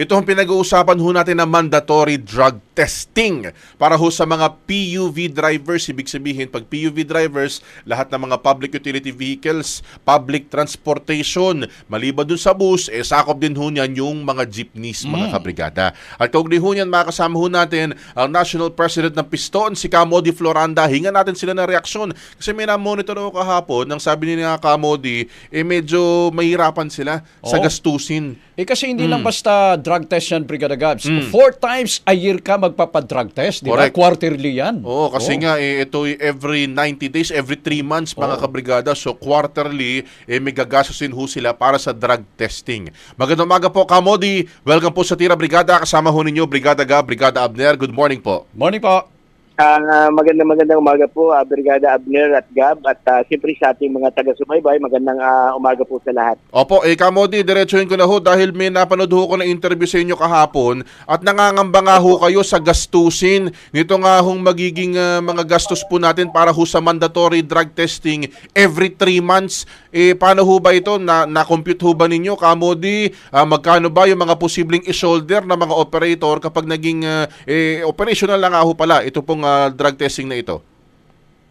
ito ang pinag-uusapan ho natin na mandatory drug testing para ho sa mga PUV drivers. Ibig sabihin, pag PUV drivers, lahat ng mga public utility vehicles, public transportation, maliban dun sa bus, eh sakop din ho niyan yung mga jeepneys, mga kabrigada. At kaugnay ho niyan, makasama ho natin ang National President ng Piston, si Camodi Floranda. Hinga natin sila ng reaksyon. Kasi may na-monitor ako kahapon, nang sabi ni nga Camodi, eh medyo mahirapan sila sa Oo. gastusin. Eh kasi hindi Hmm. lang basta drug test yan, Brigada Gabs. Four times a year ka magpapadrug test, di ba? Quarterly yan. Oo, kasi Oo. nga eh, ito every 90 days, every 3 months mga kabrigada. So quarterly, eh, may gagastusin ho sila para sa drug testing. Magandang umaga po, Kamodi. Welcome po sa Tira Brigada. Kasama ho ninyo, Brigada Gab, Brigada Abner. Good morning po. Morning po. Ah, magandang magandang umaga po, ah, Brigada Abner at Gab at ah, siyempre sa ating mga taga-sumaybay, magandang ah, umaga po sa lahat. Opo, eh Kamodi, diretsuhin ko na ho dahil may napanood ho ko na interview sa inyo kahapon at nangangamba nga ho kayo sa gastusin. Nito nga hong magiging ah, mga gastos po natin para ho sa mandatory drug testing every 3 months. Eh, paano ho ba ito? Na, na-compute ho ba ninyo, Kamodi? Ah, magkano ba yung mga posibleng i-shoulder ng mga operator kapag naging ah, eh, operational na nga ho pala ito pong drug testing na ito?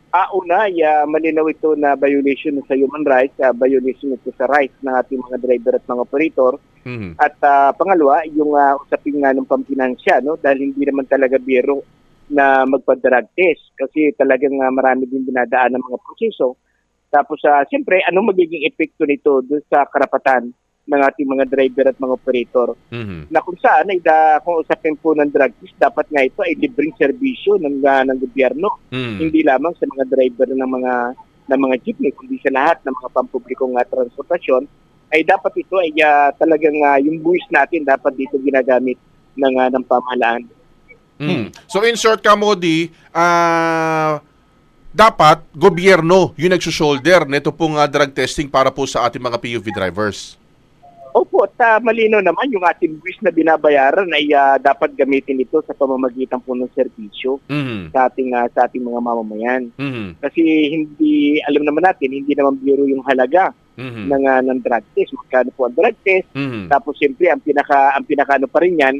Ah, una, ay, ah, malinaw ito na violation sa human rights, ah, violation ito sa rights ng ating mga driver at mga operator. Mhm. At ah, pangalawa, yung ah, usapin nga ng pampinansya, no? dahil hindi naman talaga biro na magpa-drug test kasi talagang ah, marami din dinadaan ng mga proseso. Tapos, ah, siyempre, anong magiging epekto nito doon sa karapatan ng ating mga driver at mga operator? Mhm. na kung saan ay da, kung usapin po ng drug test, dapat nga ito ay libreng serbisyo ng, ah, ng gobyerno. Mhm. Hindi lamang sa mga driver ng mga ng mga jeepney, kundi sa lahat ng mga pampublikong uh, transportasyon, ay dapat ito ay ah, talagang ah, yung buwis natin dapat dito ginagamit ng, ah, ng pamahalaan. Mm. So in short, Kamodi, ah dapat gobyerno yung nagsushoulder nito pong ah, drug testing para po sa ating mga PUV drivers. Opo, at malinaw naman yung ating buwis na binabayaran ay ah, dapat gamitin ito sa pamamagitan po ng serbisyo Mhm. sa ating ah, sa ating mga mamamayan. Mhm. Kasi hindi alam naman natin hindi naman biro yung halaga Mhm. ng ah, ng drug test. Magkano po ang drug test? Mhm. Tapos siyempre ang pinaka ang pinaka ano pa rin yan,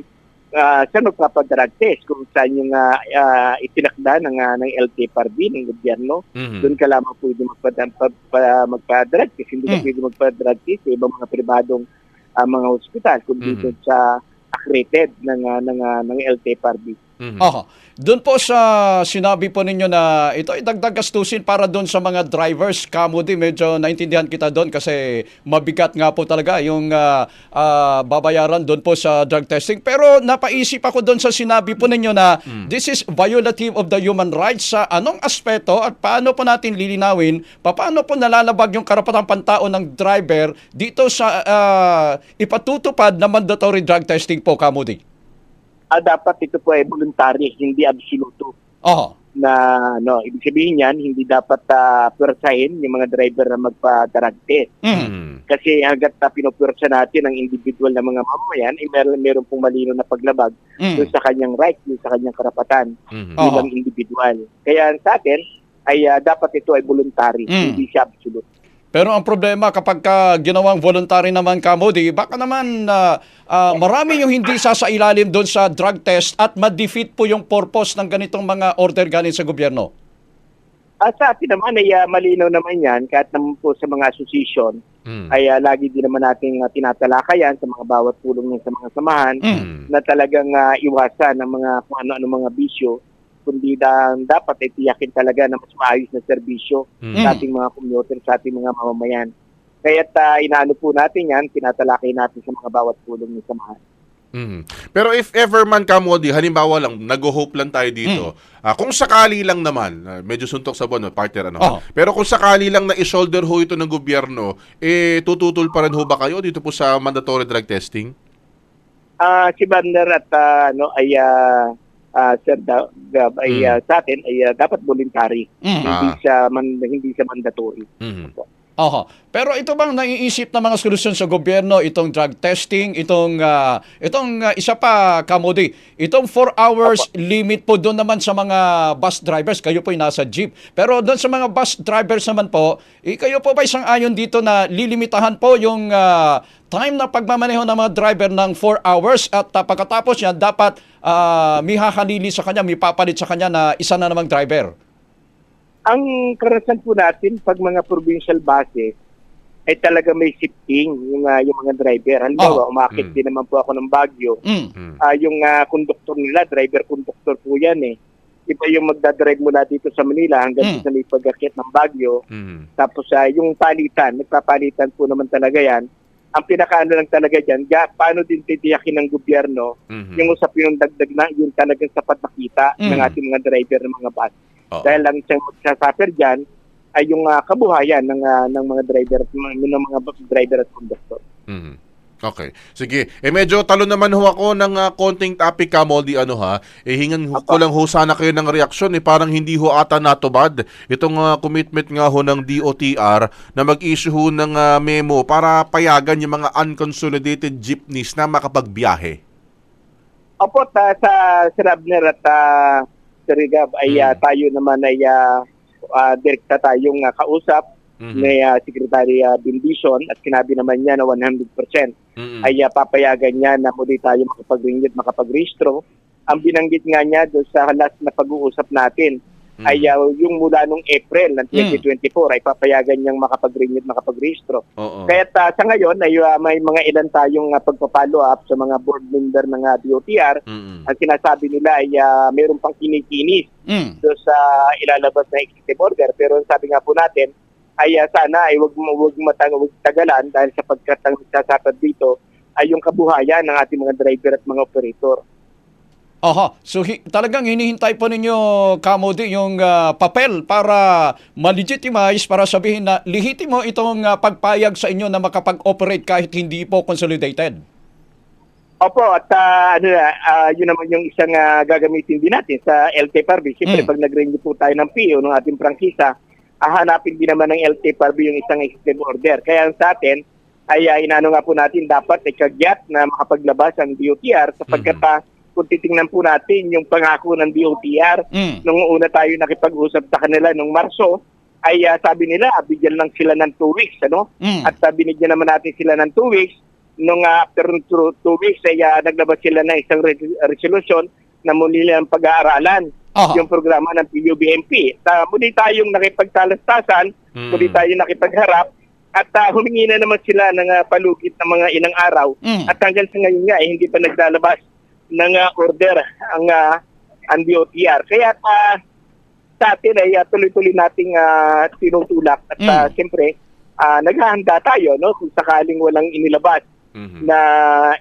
ah, saan magpapa-drug test? Kung saan yung ah, ah, itinakda ng ah, ng LTFRB ng gobyerno, Mhm. doon ka lamang pwede magpa, pa, pa, magpa-drug test. Hindi ka Mm. pwede magpa-drug test sa ibang mga pribadong ah, mga ospital kundi Mhm. doon sa accredited ng ah, ng ah, ng LTFRB. Mhm. Aha. Doon po sa sinabi po ninyo na ito ay dagdag gastusin para doon sa mga drivers. Kamo din, medyo naintindihan kita doon kasi mabigat nga po talaga yung ah, ah, babayaran doon po sa drug testing. Pero napaisip ako doon sa sinabi po ninyo na this is violative of the human rights sa anong aspeto at paano po natin lilinawin, paano po nalalabag yung karapatang pantao ng driver dito sa ah, ipatutupad na mandatory drug testing po, Kamudi. Ah, dapat ito po ay voluntary, hindi absoluto. Aha. na no ibig sabihin yan hindi dapat uh, pwersahin yung mga driver na magpa-drug test Mhm. Mhm. kasi hanggat uh, pinupwersa natin ang individual na mga mamamayan ay meron, meron pong malino na paglabag doon sa kanyang rights, doon sa kanyang karapatan Mhm. Oh. bilang individual. Kaya sa atin ay ah, dapat ito ay voluntary, Mm. hindi siya absolute. Pero ang problema kapag ka ginawang voluntary naman kamo, di baka naman ah, ah, marami yung hindi sasailalim doon sa drug test at ma-defeat po yung purpose ng ganitong mga order galing sa gobyerno. At sa atin naman ay ah, malinaw naman yan kahit naman po sa mga association Mhm. ay ah, lagi din naman nating uh, tinatalakayan sa mga bawat pulong ng sa mga samahan Mhm. na talagang ah, iwasan ng mga kung ano-ano mga bisyo kundi da, dapat ay tiyakin talaga na mas maayos na serbisyo Mhm. sa ating mga commuter, sa ating mga mamamayan. Kaya uh, inaano po natin yan, tinatalakay natin sa mga bawat pulong ng samahan. Mhm. Pero if ever man Kamodi, halimbawa lang, nag-hope lang tayo dito. Ah, kung sakali lang naman, ah, medyo suntok sa buwan, partner ano. Oo. Pero kung sakali lang na i-shoulder ho ito ng gobyerno, eh tututol pa rin ho ba kayo dito po sa mandatory drug testing? Ah, si Bander at ah, no, ay ah, ah, Sir Da- Gab, ay Mm. ah, sa atin ay ah, dapat voluntary, Mhm. hindi Ah. sa man, hindi sa mandatory. Mhm. Aha. Pero ito bang naiisip na mga solusyon sa gobyerno itong drug testing, itong ah, itong ah, isa pa kamodi, itong 4 hours limit po doon naman sa mga bus drivers, kayo po nasa jeep. Pero doon sa mga bus drivers naman po, eh, kayo po ba isang ayon dito na lilimitahan po yung ah, time na pagmamaneho ng mga driver ng 4 hours at ah, pagkatapos yan dapat ah, may hahalili sa kanya, may papalit sa kanya na isa na namang driver. Ang karanasan po natin pag mga provincial buses ay talaga may shifting yung, ah, yung mga driver. Halimbawa, Oh. umakit Mm. din naman po ako ng Baguio. Mm. Ah, yung ah, conductor nila, driver-conductor po yan eh. Iba yung magdadrive mula dito sa Manila hanggang Mm. sa may pag-akit ng Baguio. Mm. Tapos ah, yung palitan, nagpapalitan po naman talaga yan. Ang pinakaano lang talaga dyan, ga, paano din titiyakin ng gobyerno Mhm. yung usapin ng dagdag na yung talagang sapat makita Mm. ng ating mga driver ng mga bus. Oo. Dahil lang siyang magsasuffer dyan ay yung ah, kabuhayan ng, ah, ng mga driver at ng mga driver at conductor. Mhm. Okay. Sige. Eh medyo talo naman ho ako ng ah, konting topic ka, Moldy, ano ha. Eh hingan ho- ko lang ho sana kayo ng reaksyon. Eh parang hindi ho ata natubad itong ah, commitment nga ho ng DOTR na mag-issue ho ng ah, memo para payagan yung mga unconsolidated jeepneys na makapagbiyahe. Opo, ta, sa Sir Abner at uh, Sir Rigab, ay Mm. ah, tayo naman ay uh, direkta tayong ah, kausap Mhm. ni ah, Secretary uh, Bindison at sinabi naman niya na 100% Mhm. ay ah, papayagan niya na muli tayo makapag-ringit, makapag-rehistro. Ang binanggit nga niya doon sa last na pag-uusap natin Mhm. ay ah, yung mula nung April ng 2024 ay papayagan niyang makapag-ringit, makapag-rehistro. Kaya sa ngayon ay ah, may mga ilan tayong uh, pagpa-follow up sa mga board member ng ah, DOTR. Mhm. Ang sinasabi nila ay ah, mayroon pang kinikinis Mm. sa ilalabas na executive order. Pero ang sabi nga po natin ay ah, sana ay wag wag matang wag tagalan dahil sapagkat ang sasapad dito ay yung kabuhayan ng ating mga driver at mga operator. Aha, so hi- talagang hinihintay po ninyo, Kamodi, yung ah, papel para ma-legitimize, para sabihin na lihitimo itong ah, pagpayag sa inyo na makapag-operate kahit hindi po consolidated. Opo, at ah, ano ah, yun naman yung isang ah, gagamitin din natin sa LTFRB. Siyempre, Mm. pag nag-renew po tayo ng PO ng ating prangkisa, hahanapin din naman ng LTFRB yung isang executive order. Kaya sa atin, ay uh, inano nga po natin dapat ay kagyat na makapaglabas ang DOTR sapagkat Mhm. Ah, kung titingnan po natin yung pangako ng DOTR Mm. nung una tayo nakipag-usap sa kanila nung Marso, ay ah, sabi nila, bigyan lang sila ng two weeks, ano? Mm. At uh, binigyan naman natin sila ng two weeks. Nung uh, after two, two weeks ay uh, naglabas sila ng isang re- resolution na muli nilang pag-aaralan Aha. yung programa ng PUBMP. Ta muli tayong nakipagtalastasan, Mm. muli tayong nakipagharap at uh, humingi na naman sila ng uh, palugit ng mga ilang araw. Mm. At hanggang sa ngayon nga, eh, hindi pa naglalabas ng uh, order ang, uh, ang DOTR. Kaya uh, sa atin ay uh, tuloy-tuloy nating uh, tinutulak at uh, Mm. siyempre uh, naghahanda tayo no kung sakaling walang inilabas Mhm. na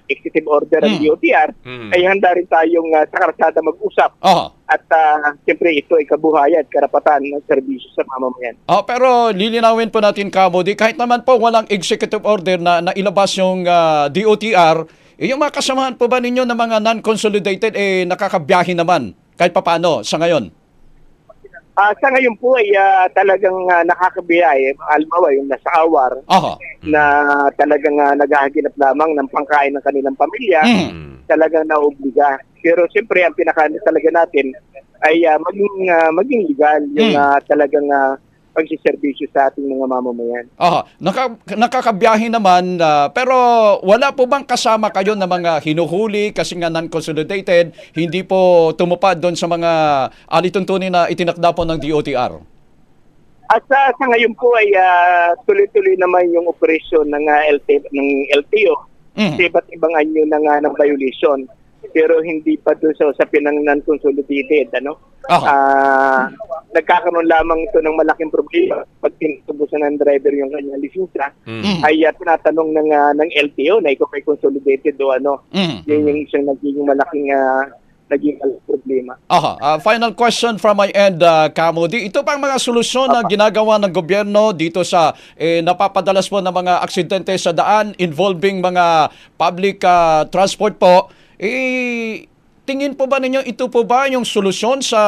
executive order Mm. DOTR Mhm. ay handa rin tayong uh, sa karsada mag-usap Aha. at uh, siyempre ito ay kabuhayan at karapatan ng serbisyo sa mamamayan. Ah, pero lilinawin po natin, Kamodi, kahit naman po walang executive order na nailabas yung ah, DOTR, yung mga kasamahan po ba ninyo ng mga non-consolidated, eh, nakakabiyahe naman kahit papano sa ngayon? Ah, sa ngayon po ay ah, talagang uh, nakakabiyay, almawa yung nasa awar Aha. na talagang uh, naghahanap lamang ng pangkain ng kanilang pamilya, Mm. Talagang naobliga. Pero siyempre ang pinaka talaga natin ay ah, maging ah, maging legal yung Mm. ah, talagang uh, pagsiservisyo sa ating mga mamamayan. Aha, naka, nakakabiyahe naman, ah, pero wala po bang kasama kayo na mga hinuhuli kasi nga non-consolidated, hindi po tumupad doon sa mga alituntunin na itinakda po ng DOTR? At sa, sa ngayon po ay ah, tuloy-tuloy naman yung operasyon ng ah, LT, ng LTO Mm. sa iba't ibang anyo ng, ah, ng violation. Pero hindi pa doon sa usapin ng non-consolidated. Ano? Aha. Ah, nagkakaroon lamang ito ng malaking problema pag tinutubusan ng driver yung kanyang lisensya Mhm. ay ah, tinatanong ng ah, ng LTO na ikaw ay consolidated o ano. Mm. Yun yung isang nagiging malaking ah, naging problema. Aha, ah, final question from my end, uh, Kamodi. Ito pang mga solusyon na ginagawa ng gobyerno dito sa eh, napapadalas po ng mga aksidente sa daan involving mga public ah, transport po. Eh, tingin po ba ninyo ito po ba yung solusyon sa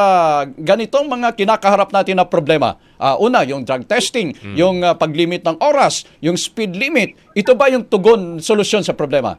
ganitong mga kinakaharap natin na problema? Ah, una, yung drug testing, yung ah, paglimit ng oras, yung speed limit. Ito ba yung tugon, solusyon sa problema?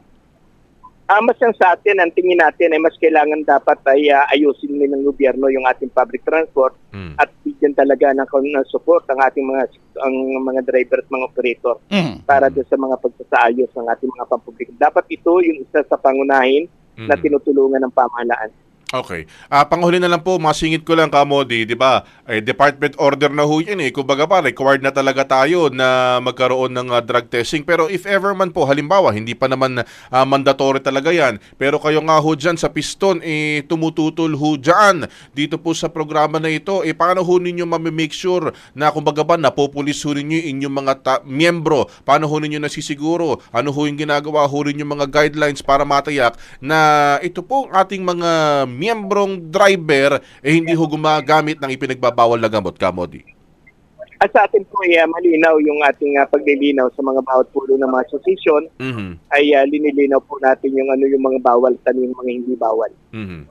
Ah, mas yan sa atin, ang tingin natin ay mas kailangan dapat ay ah, ayusin din ng gobyerno yung ating public transport Mm. at bigyan talaga ng, ng support ang ating mga ang mga driver at mga operator Mhm. para doon sa mga pagsasaayos ng ating mga pampubliko. Dapat ito yung isa sa pangunahin na Mhm. tinutulungan ng pamahalaan. Okay. Ah, panghuli na lang po, masingit ko lang Kamodi, 'di ba? Eh, department order na ho 'yan eh. Kumbaga pa required na talaga tayo na magkaroon ng ah, drug testing. Pero if ever man po, halimbawa, hindi pa naman ah, mandatory talaga 'yan. Pero kayo nga ho diyan sa piston eh tumututol ho diyan dito po sa programa na ito. Eh paano ho ninyo ma-make sure na kumbaga ba napopulis ho ninyo inyong mga ta- miyembro? Paano ho ninyo nasisiguro? Ano ho yung ginagawa ho rin yung mga guidelines para matayak na ito po ating mga miyembrong driver eh hindi ho gumagamit ng ipinagbabawal na gamot, Kamodi. At sa atin po ay ah, malinaw yung ating ah, paglilinaw sa mga bawat pulo ng mga association Mhm. ay ah, linilinaw po natin yung ano yung mga bawal at ano yung mga hindi bawal. Mhm.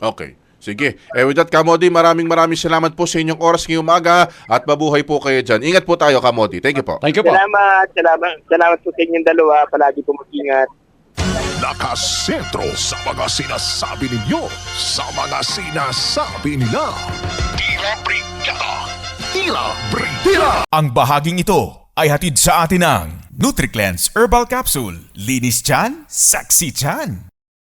Okay. Sige. Eh with that, Kamodi, maraming maraming salamat po sa inyong oras ngayong umaga at mabuhay po kayo dyan. Ingat po tayo, Kamodi. Thank you po. Thank you po. Salamat, salamat, salamat po sa inyong dalawa. Palagi po mag-ingat. Nakasentro sa mga sinasabi ninyo, sa mga sinasabi nila. Tira Brigada! Tira Brigada! Ang bahaging ito ay hatid sa atin ng NutriCleanse Herbal Capsule. Linis chan, saksi chan.